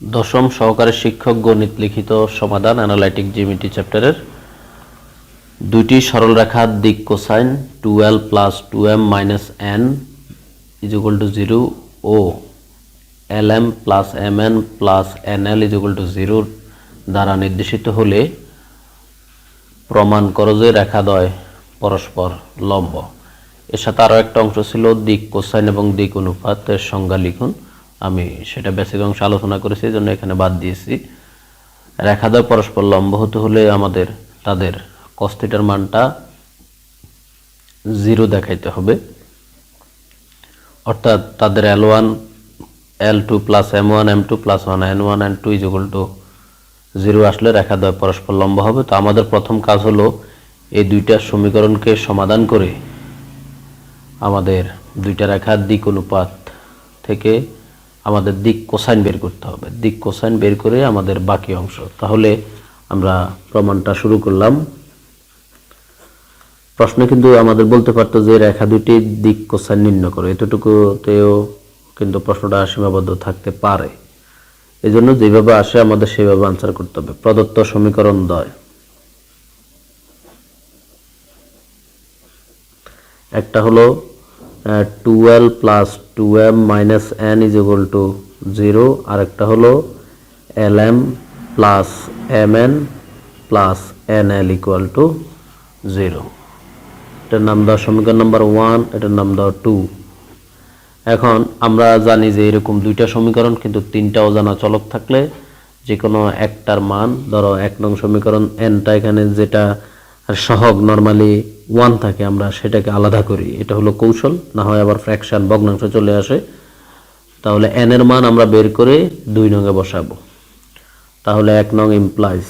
দশম সহকারী শিক্ষক গণিত লিখিত সমাধান অ্যানালাইটিক জিমিটি চ্যাপ্টারের। দুইটি সরলরেখার দিক cosine twelve plus two M minus N is equal to zero O L M plus M N plus N L is equal to জিরোর দ্বারা নির্দেশিত হলে প্রমাণ করো যে রেখাদ্বয় পরস্পর লম্ব। এর সাথে আরও একটা অংশ ছিল দিক কোসাইন এবং দিক অনুপাতের সংজ্ঞা লিখুন। আমি সেটা বেসিক অংশ আলোচনা করেছি এই জন্য এখানে বাদ দিয়েছি। রেখাদ্বয় পরস্পর লম্ব হতে হলে আমাদের, তাদের কস্তিটার মানটা জিরো দেখাইতে হবে। অর্থাৎ তাদের L one L two plus M one M two plus one N one N two is to zero আসলে রেখাদ্বয় পরস্পর লম্ব হবে। তো আমাদের প্রথম কাজ হলো এই দুইটা সমীকরণকে সমাধান করে আমাদের দুইটা রেখার দিক অনুপাত থেকে আমাদের দিক কোসাইন বের করতে হবে। দিক কোসাইন বের করে আমাদের বাকি অংশ। তাহলে আমরা প্রমাণটা শুরু করলাম। প্রশ্ন কিন্তু আমাদের বলতে পারতো যে রেখা দুটি দিক কোসাইন নির্ণয় করো। এতটুকুতেও কিন্তু প্রশ্নটা সীমাবদ্ধ থাকতে পারে। এই জন্য যেভাবে আসে আমাদের সেভাবে আনসার করতে হবে। প্রদত্ত সমীকরণ দয়। একটা হলো twelve plus two M minus N is equal to zero আর একটা হলো L M plus M N plus N L equal to zero এটার নাম দেওয়া সমীকরণ নাম্বার ওয়ান এটার নাম দেওয়া টু এখন আমরা জানি যে এরকম দুইটা সমীকরণ, কিন্তু তিনটা অজানা চলক থাকলে যে কোনো একটার মান, ধরো এক নং সমীকরণ এনটা এখানে যেটা সহগ নর্মালি ওয়ান থাকে, আমরা সেটাকে আলাদা করি। এটা হলো কৌশল, না হয় আবার ফ্র্যাকশন ভগ্নাংশ চলে আসে। তাহলে এন এর মান আমরা বের করে দুই নঙে বসাবো। তাহলে এক নং ইমপ্লাইজ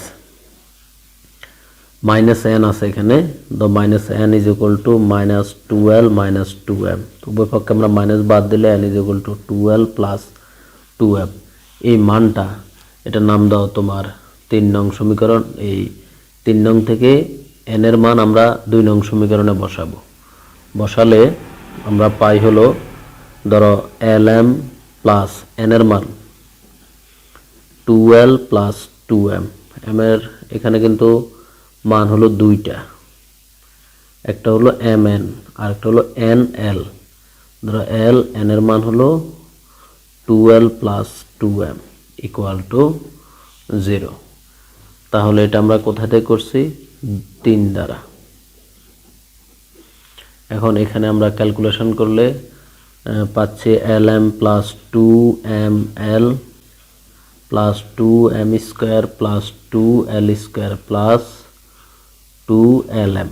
মাইনাস এন আছে এখানে। The minus N is equal to minus twelve minus two M উভয় পক্ষে আমরা মাইনাস বাদ দিলে N is equal to twelve plus two M এই মানটা, এটার নাম দাও তোমার তিন নং সমীকরণ। এই তিন নং থেকে এন এর মান আমরা দুই নং সমীকরণে বসাবো। বসালে আমরা পাই হলো, ধরো এল এম প্লাস এন এর মান twelve plus two M M এর এখানে কিন্তু মান হলো দুইটা। একটা হলো এম এন আর একটা হলো এন এল ধরো এল এন এর মান হলো twelve plus two M equal to zero তাহলে এটা আমরা কোথা থেকে করছি? তিন দ্বারা। এখন এখানে আমরা ক্যালকুলেশন করলে পাচ্ছি L M plus two M L plus two M square plus two L square plus two L M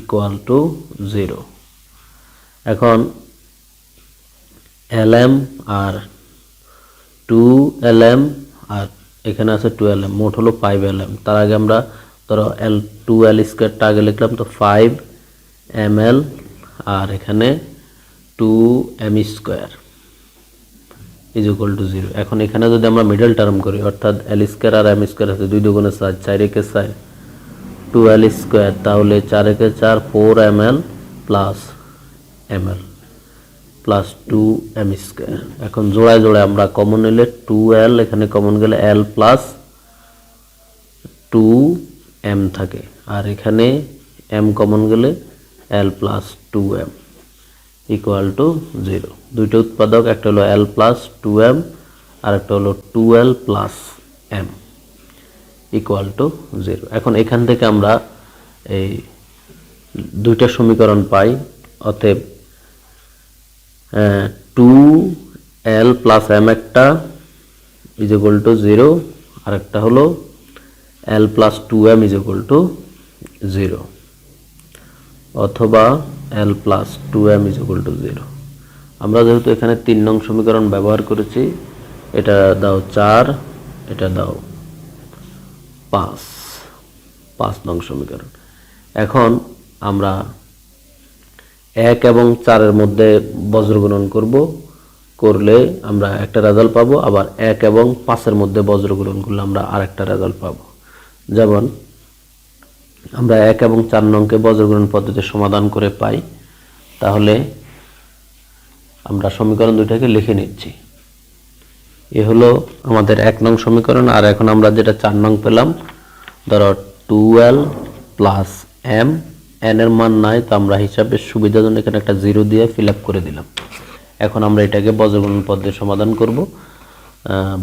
equal to zero এখন এল এম আর টু এল এম আর এখানে আছে টু এল এম মোট হলো ফাইভ এল এম তার আগে আমরা ধরো এল টু এল স্কোয়ারটা আগে লিখলাম তো ফাইভ এম এল আর এখানে two M square is equal to zero এখন এখানে যদি আমরা মিডল টার্ম করি, অর্থাৎ এল স্কোয়ার আর এম স্কোয়ার আছে, দুই দুগুণে চার চার একে চার টু এল স্কোয়ার তাহলে চার একে চার four M L plus M L plus two M square এখন জোড়ায় জোড়ায় আমরা কমন নিলে টু এল এখানে কমন গেলে এল প্লাস টু এম থাকে। আর এখানে এম কমন গেলে L plus two M equal to zero দুইটা উৎপাদক, একটা হলো এল প্লাস টু এম আর একটা হলো two L plus M equal to zero এখন এখান থেকে আমরা এই দুইটা সমীকরণ পাই, অতএব টু এল প্লাস এম একটা ইজ ইকুয়াল টু জিরো আর একটা হলো L plus two M is equal to zero অথবা L plus two M is equal to zero আমরা যেহেতু এখানে তিন নং সমীকরণ ব্যবহার করেছি, এটা দাও চার, এটা দাও পাঁচ পাঁচ নং সমীকরণ। এখন আমরা এক এবং চারের মধ্যে বজ্রগুণন করব, করলে আমরা একটা রেজাল্ট পাবো, আবার এক এবং পাঁচের মধ্যে বজ্রগুণন করলে আমরা আরেকটা রেজাল্ট পাবো। যেমন আমরা এক এবং চার নংকে বজ্রগ্রহণ পদ্ধতিতে সমাধান করে পাই, তাহলে আমরা সমীকরণ দুইটাকে লিখে নিচ্ছি। এ হলো আমাদের এক নং সমীকরণ, আর এখন আমরা যেটা চার নং পেলাম, ধরো টুয়েলভ প্লাস এম, এন এর মান নাই, তো আমরা হিসাবে সুবিধার জন্য এখানে একটা জিরো দিয়ে ফিল করে দিলাম। এখন আমরা এটাকে বজ্রগুণন পদ্ধতির সমাধান করব।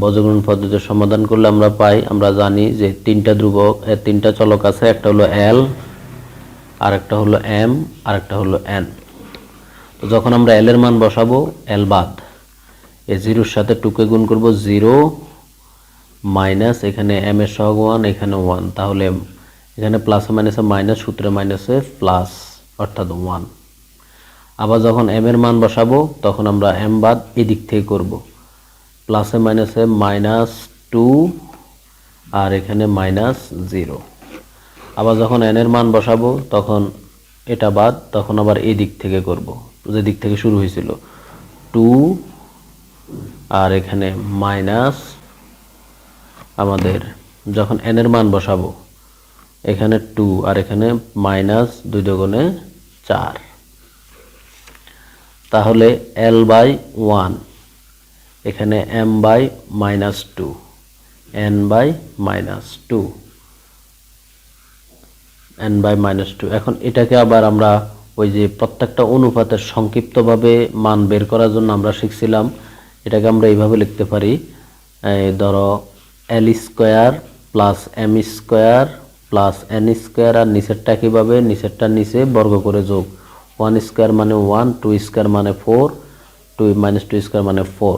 বজ্রগুণন পদ্ধতির সমাধান করলে আমরা পাই। আমরা জানি যে তিনটা ধ্রুবক তিনটা চলক আছে, একটা হলো এল আরেকটা হলো এম আরেকটা হলো এন তো যখন আমরা এল এর মান বসাবো এল বাদ। এ জিরোর সাথে টুকে গুণ করব জিরো মাইনাস, এখানে এম এর সহগ ওয়ান, এখানে ওয়ান। তাহলে এখানে প্লাসে মাইনাসে মাইনাস সূত্রে মাইনাসে প্লাস অর্থাৎ ওয়ান। আবার যখন এম এর মান বসাবো, তখন আমরা এম বাদ এদিক থেকে করব। প্লাসে মাইনাসে মাইনাস টু আর এখানে মাইনাস জিরো। আবার যখন এন এর মান বসাবো, তখন এটা বাদ, তখন আবার এই দিক থেকে করব। যে দিক থেকে শুরু হয়েছিল। টু আর এখানে মাইনাস আমাদের যখন এন এর মান বসাবো, এখানে টু আর এখানে মাইনাস দুই দোগুণে চার। তাহলে এল বাই ওয়ান এখানে M by minus two N by minus two N by minus two এখন এটাকে আবার আমরা ওই যে প্রত্যেকটা অনুপাতের সংক্ষিপ্তভাবে মান বের করার জন্য আমরা শিখছিলাম, এটাকে আমরা এইভাবে লিখতে পারি। ধরো L square plus M square plus N square আর নিচেরটা কীভাবে? নিচেরটা নিচে বর্গ করে যোগ। ওয়ান স্কোয়ার মানে ওয়ান টু স্কোয়ার মানে four two minus two square মানে ফোর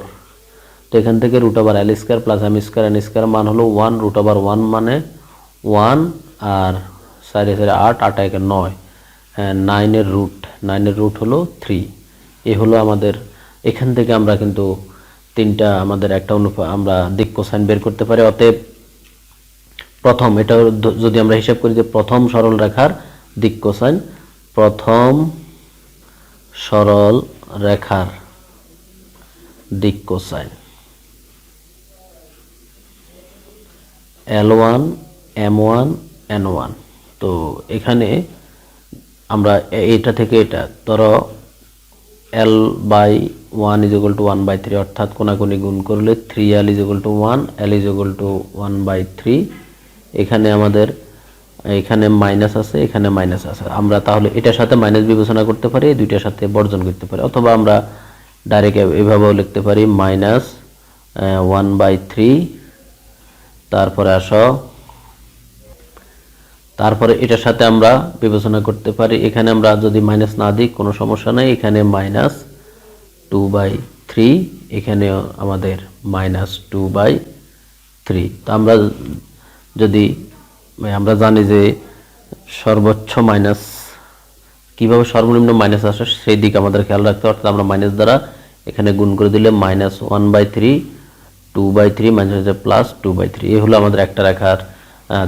তো এখান থেকে root over L square plus M square N square মান হলো ওয়ান রুট ওভার ওয়ান মানে ওয়ান আর সাইডে সাইডে আট আট একে নয়। নাইনের রুট নাইনের রুট হলো থ্রি এ হলো আমাদের, এখান থেকে আমরা কিন্তু তিনটা আমাদের একটা অনুপা আমরা দিক কোসাইন বের করতে পারি। অতএব প্রথম, এটা যদি আমরা হিসাব করি যে প্রথম সরল রেখার দিক কোসাইন, প্রথম সরল রেখার দিক cosine. L one M one N one তো এখানে আমরা এটা থেকে এটা, ধরো L by one is equal to one by three অর্থাৎ কোনাকুনি গুণ করলে three L is equal to one L is equal to one by three এখানে আমাদের, এখানে মাইনাস আছে, এখানে মাইনাস আছে। আমরা তাহলে এটার সাথে মাইনাস বিবেচনা করতে পারি দুইটার সাথে বর্জন করতে পারি। অথবা আমরা ডাইরেক্ট এভাবেও লিখতে পারি মাইনাস ওয়ান বাই থ্রি তারপরে আসো। তারপরে এটার সাথে আমরা বিবেচনা করতে পারি। এখানে আমরা যদি মাইনাস না দিই, কোনো সমস্যা নেই। এখানে মাইনাস টু বাই থ্রি এখানে আমাদের মাইনাস টু বাই থ্রি তো আমরা যদি, আমরা জানি যে সর্বোচ্চ মাইনাস কীভাবে সর্বনিম্ন মাইনাস আসে, সেই দিক আমাদের খেয়াল রাখতে। অর্থাৎ আমরা মাইনাস দ্বারা এখানে গুণ করে দিলে minus one by three two by three minus হচ্ছে প্লাস টু বাই থ্রি এই হলো আমাদের একটা রেখার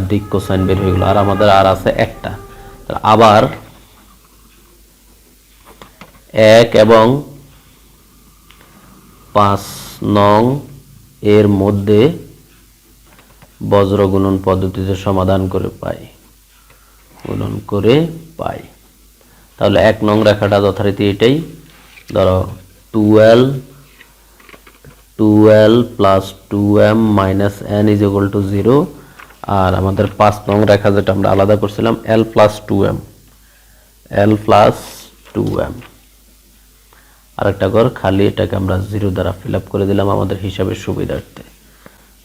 দিক কোসাইন বের হয়ে গেলো। আর আমাদের আর আছে একটা। আবার এক এবং পাঁচ নং এর মধ্যে বজ্র গুণন পদ্ধতিতে সমাধান করে পাই। গুণন করে পাই। তাহলে এক নং রেখাটা যথারীতি এটাই। ধরো twelve twelve plus two M minus N is equal to zero আর আমাদের পাঁচ নং রেখা যেটা আমরা আলাদা করছিলাম L plus two M L plus two M আরেকটা ঘর, খালি এটাকে আমরা জিরো দ্বারা ফিল করে দিলাম আমাদের হিসাবের সুবিধার্থে।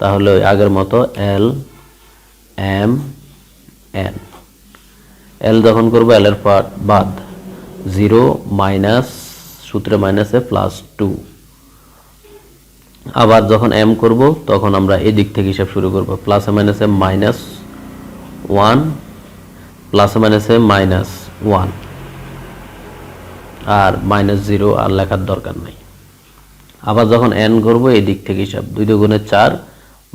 তাহলে ওই আগের মতো এল এম এন এল যখন করব এল এর পার্ট বাদ। জিরো মাইনাস সূত্রে মাইনাসে প্লাস টু আবার যখন এম করব, তখন আমরা এই দিক থেকে হিসাব শুরু করব। প্লাসে মাইনাসে মাইনাস ওয়ান প্লাসে মাইনাসে মাইনাস ওয়ান আর মাইনাস জিরো আর লেখার দরকার নাই। আবার যখন এন করব এই দিক থেকে হিসাব দুই দুগুণে চার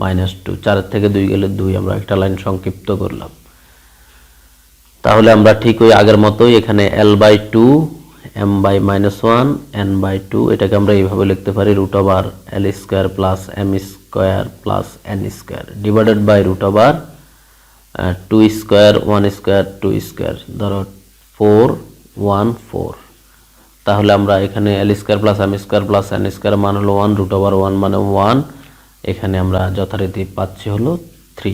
মাইনাস টু চারের থেকে দুই গেলে দুই, আমরা একটা লাইন সংক্ষিপ্ত করলাম। তাহলে আমরা ঠিক ওই আগের মতোই এখানে L by two M by minus one N by two এটাকে আমরা এইভাবে লিখতে পারি root over L square plus M square plus N square divided by root over two square one square two square ধরো ফোর ওয়ান ফোর তাহলে আমরা এখানে L square plus M square plus N square মান হলো one root over one মানে one এখানে আমরা যথারীতি পাচ্ছি হলো থ্রি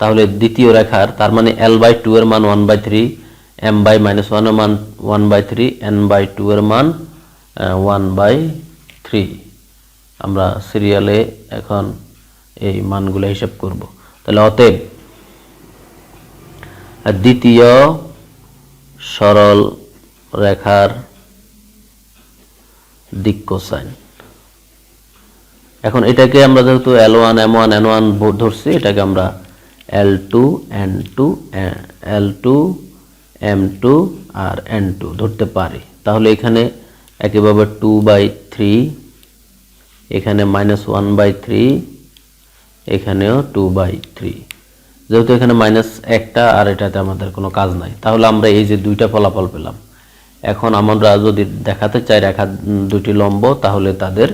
তাহলে দ্বিতীয় রেখার, তার মানে এল বাই টু এর মান one by three M by minus ওয়ানের মান one by three N by two এর মান ওয়ান বাই থ্রি আমরা সিরিয়ালে এখন এই মানগুলো হিসাব করব। তাহলে অতএব দ্বিতীয় সরল রেখার দিক কোসাইন। এখন এটাকে আমরা যেহেতু L one M one N one ধরছি, এটাকে আমরা L two N two L two M two আর এন টু ধরতে পারি। তাহলে এখানে একইভাবে টু বাই থ্রি এখানে মাইনাস ওয়ান বাই থ্রি এখানেও টু বাই থ্রি যেহেতু এখানে মাইনাস একটা আর এটাতে আমাদের কোনো কাজ নাই, তাহলে আমরা এই যে দুইটা ফলাফল পেলাম। এখন আমরা যদি দেখাতে চাই রেখা দুটি লম্ব, তাহলে তাদের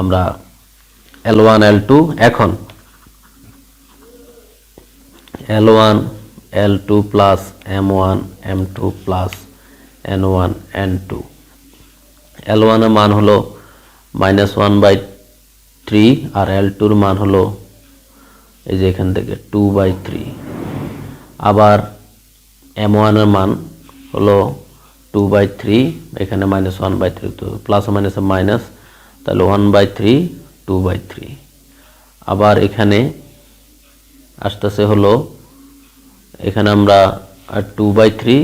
আমরা এল ওয়ান এল টু এখন L one L two plus M one M two plus N one N two L ওয়ানের মান হলো মাইনাস ওয়ান বাই থ্রি আর এল টুর মান হলো এই যে এখান থেকে টু বাই থ্রি আবার এম ওয়ানের মান হলো টু বাই থ্রি এখানে মাইনাস ওয়ান বাই থ্রি তো প্লাস মাইনাস মাইনাস তাহলে one by three two by three আবার এখানে আসতেছে হলো এখানে আমরা টু বাই থ্রি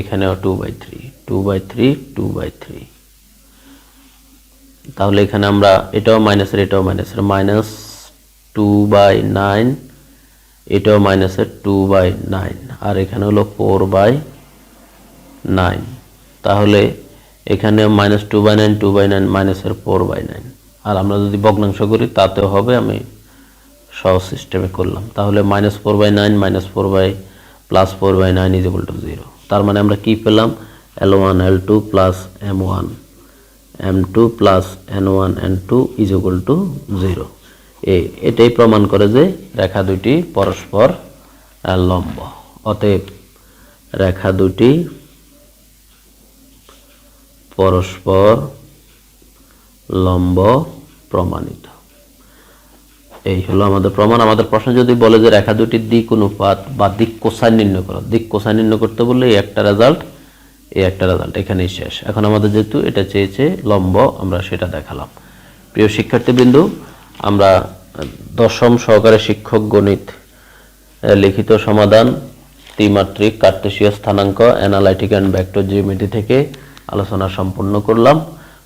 এখানেও two by three two by three two by three তাহলে এখানে আমরা এটাও মাইনাসের এটাও মাইনাসের মাইনাস টু বাই নাইন এটাও মাইনাসের টু বাই নাইন আর এখানে হলো ফোর বাই নাইন তাহলে এখানে minus two by nine two by nine মাইনাসের ফোর বাই নাইন আর আমরা যদি ভগ্নাংশ করি, তাতেও হবে, আমি সহজ সিস্টেমে করলাম। তাহলে minus four by nine minus four by plus four by nine is equal to zero তার মানে আমরা কি পেলাম? L one L two plus M one M two plus N one N two is equal to zero এটাই প্রমাণ করে যে রেখা দুটি পরস্পর লম্ব। অতএব রেখা দুটি পরস্পর লম্ব প্রমাণিত। এই হলো আমাদের প্রমাণ। আমাদের প্রশ্ন যদি বলে যে রেখা দুটির দিক অনুপাত বা দিক কোসাইন নির্ণয় করো, দিক কোসাইন নির্ণয় করতে বললে এই একটা রেজাল্ট এই একটা রেজাল্ট এখানেই শেষ। এখন আমাদের যেহেতু এটা চেয়েছে লম্ব, আমরা সেটা দেখালাম। প্রিয় শিক্ষার্থীবৃন্দু, আমরা দশম সহকারে শিক্ষক গণিত লিখিত সমাধান, ত্রিমাত্রিক কার্তেশীয় স্থানাঙ্ক অ্যানালাইটিক অ্যান্ড ভেক্টর জিওমেট্রি থেকে আলোচনা সম্পূর্ণ করলাম।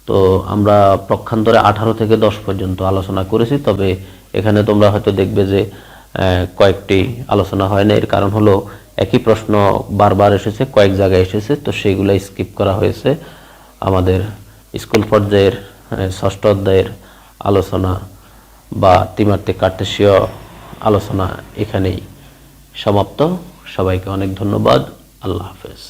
তো আমরা পক্ষান্তরে আঠারো থেকে দশ পর্যন্ত আলোচনা করেছি, তবে এখানে তোমরা হয়তো দেখবে যে কয়েকটি আলোচনা হয় না। এর কারণ হলো একই প্রশ্ন বারবার এসেছে, কয়েক জায়গায় এসেছে, তো সেইগুলো স্কিপ করা হয়েছে। আমাদের স্কুল পর্যায়ের ষষ্ঠ অধ্যায়ের আলোচনা বা ত্রিমাত্রিক কার্তেশীয় আলোচনা এখানেই সমাপ্ত। সবাইকে অনেক ধন্যবাদ। আল্লাহ হাফেজ।